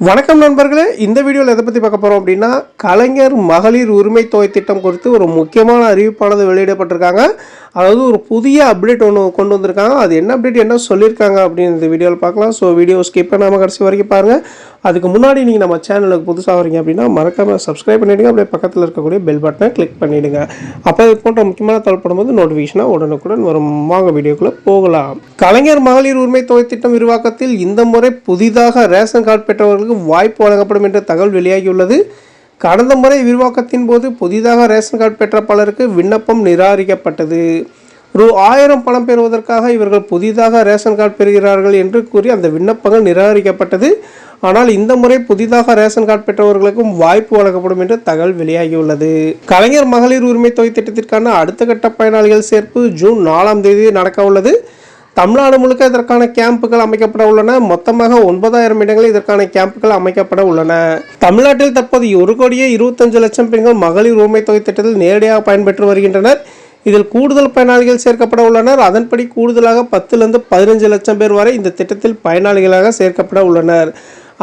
வணக்கம் நண்பர்களே. இந்த வீடியோவில் எதை பற்றி பார்க்க போகிறோம் அப்படின்னா கலைஞர் மகளிர் உரிமை தொகை திட்டம் குறித்து ஒரு முக்கியமான அறிவிப்பானது வெளியிடப்பட்டிருக்காங்க. அதாவது ஒரு புதிய அப்டேட் ஒன்று கொண்டு வந்திருக்காங்க. அது என்ன அப்டேட் என்ன சொல்லியிருக்காங்க அப்படின்னு இந்த வீடியோவில் பார்க்கலாம். ஸோ வீடியோ ஸ்கிப் பண்ணாமல் கடைசி வரைக்கும் பாருங்கள் அதுக்கு முன்னாடி நீங்கள் நம்ம சேனலுக்கு புதுசாக வரீங்க அப்படின்னா மறக்காமல் சப்ஸ்கிரைப் பண்ணிவிடுங்க அப்படியே பக்கத்தில் இருக்கக்கூடிய பெல் பட்டனை கிளிக் பண்ணிவிடுங்க அப்போ இது போன்ற முக்கியமான தகவல் போது நோட்டிஃபிகேஷனாக உடனுக்குடன் வரும். வாங்க வீடியோக்குள்ளே போகலாம். கலைஞர் மகளிர் உரிமை தொகை திட்டம் விரிவாக்கத்தில் இந்த முறை புதிதாக ரேஷன் கார்டு பெற்றவர்கள் பெற்றவர்களுக்கு வாய்ப்பு வழங்கப்படும் என்ற தகவல் வெளியாகியுள்ளது. கடந்த முறை விரிவாக்கத்தின் போது புதிதாக ரேஷன் கார்டு பெற்ற பலருக்கு விண்ணப்பம் நிராகரிக்கப்பட்டது. ரூ ஆயிரம் பணம் பெறுவதற்காக இவர்கள் புதிதாக ரேஷன் கார்டு பெறுகிறார்கள் என்று கூறி அந்த விண்ணப்பங்கள் நிராகரிக்கப்பட்டது. ஆனால் இந்த முறை புதிதாக ரேஷன் கார்டு பெற்றவர்களுக்கும் வாய்ப்பு வழங்கப்படும் என்று தகவல் வெளியாகியுள்ளது. கலைஞர் மகளிர் உரிமை தொகை திட்டத்திற்கான அடுத்த கட்ட பயனாளிகள் சேர்ப்பு ஜூன் நாலாம் தேதி நடக்க உள்ளது தமிழ்நாடு முழுக்க இதற்கான கேம்புகள் அமைக்கப்பட உள்ளன. மொத்தமாக ஒன்பதாயிரம் இடங்களில் இதற்கான கேம்புகள் அமைக்கப்பட உள்ளன. தமிழ்நாட்டில் தற்போது ஒரு கோடியே இருபத்தஞ்சு லட்சம் பெண்கள் மகளிர் உரிமை தொகை திட்டத்தில் நேரடியாக பயன்பெற்று வருகின்றனர். இதில் கூடுதல் பயனாளிகள் சேர்க்கப்பட உள்ளனர். அதன்படி கூடுதலாக பத்துலேருந்து பதினஞ்சு லட்சம் பேர் வரை இந்த திட்டத்தில் பயனாளிகளாக சேர்க்கப்பட உள்ளனர்.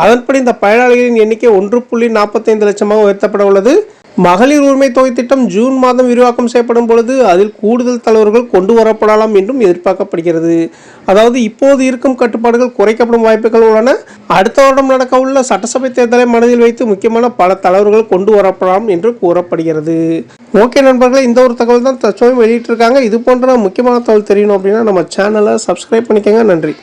அதன்படி இந்த பயனாளிகளின் எண்ணிக்கை ஒன்று புள்ளி நாற்பத்தைந்து லட்சமாக உயர்த்தப்பட உள்ளது. மகளிர் உரிமை தொகை திட்டம் ஜூன் மாதம் விரிவாக்கம் செய்யப்படும் பொழுது அதில் கூடுதல் தலைவர்கள் கொண்டு வரப்படலாம் என்றும் எதிர்பார்க்கப்படுகிறது. அதாவது இப்போது இருக்கும் கட்டுப்பாடுகள் குறைக்கப்படும் வாய்ப்புகள் உள்ளன. அடுத்த வருடம் நடக்க உள்ள சட்டசபை தேர்தலை மனதில் வைத்து முக்கியமான பல தலைவர்கள் கொண்டு வரப்படலாம் என்று கூறப்படுகிறது. ஓகே நண்பர்களே இந்த ஒரு தகவல் தான் தற்சமயம் வெளியிட்டிருக்காங்க. இது போன்ற முக்கியமான தகவல் தெரியணும் அப்படின்னா நம்ம சேனலை சப்ஸ்கிரைப் பண்ணிக்கோங்க. நன்றி.